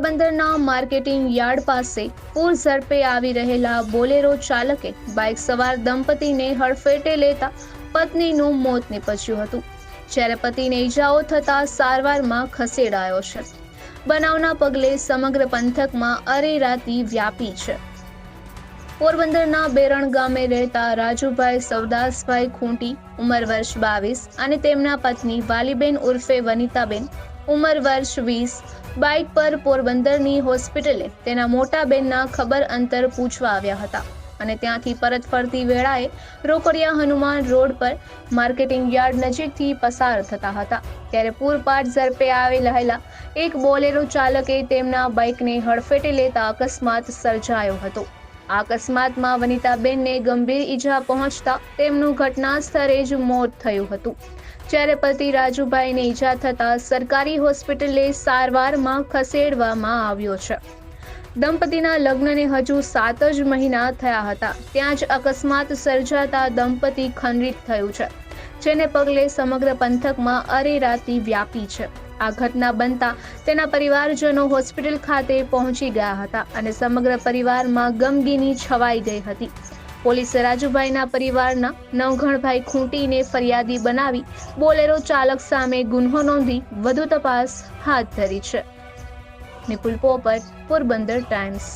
પોરબંદરના marketing yard પાસે પૂર ઝડપે આવી રહેલા બોલેરો ચાલકે બાઇક સવાર દંપતીને હડફેટે લેતા પત્નીનું મોત નીપજ્યું હતું, જ્યારે પતિને ઈજાઓ થતા સારવારમાં ખસેડાયો છે. બનાવના પગલે સમગ્ર પંથકમાં અરેરાતી વ્યાપી છે. પોરબંદરના બેરણ ગામે રહેતા રાજુભાઈ સવદાસભાઈ ખૂંટી, ઉંમર વર્ષ બાવીસ અને તેમના પત્ની વાલીબેન ઉર્ફે વનિતાબેન ઉંમર વર્ષ વીસ. બાઇક પર પોરબંદરની હોસ્પિટલે તેના મોટા બેનના ખબર અંતર પૂછવા આવ્યા હતા અને ત્યાંથી પરત ફરતી વેળાએ રોકડિયા હનુમાન રોડ પર માર્કેટિંગ યાર્ડ નજીકથી પસાર થતા હતા. ત્યારે પૂરપાટ ઝડપે આવી રહેલા એક બોલેરો ચાલકે તેમના બાઇકને હડફેટે લેતા અકસ્માત સર્જાયો હતો. આ અકસ્માતમાં વનિતાબેનને ગંભીર ઈજા પહોંચતા તેમનું ઘટના સ્થળે જ મોત થયું હતું. જ્યારે પતિ રાજુભાઈને ઈજા થતાં સરકારી હોસ્પિટલે સારવારમાં ખસેડવામાં આવ્યો છે. દંપતીના લગ્નને હજુ સાત જ મહિના થયા હતા. ત્યાં જ અકસ્માત સર્જાતા દંપતી ખંડિત થયું છે, જેને પગલે સમગ્ર પંથકમાં અરેરાતી વ્યાપી છે. આ ઘટના બનતા તેના પરિવારજનો હોસ્પિટલ ખાતે પહોંચી ગયા હતા અને સમગ્ર પરિવારમાં ગમગીની છવાઈ ગઈ હતી. પોલીસે રાજુભાઈના પરિવારના નવઘણભાઈ ખૂંટીને ફરિયાદી બનાવી બોલેરો ચાલક સામે ગુન્હો નોંધી વધુ તપાસ હાથ ધરી છે. નિપુલ પોપટ, પોરબંદર ટાઈમ્સ.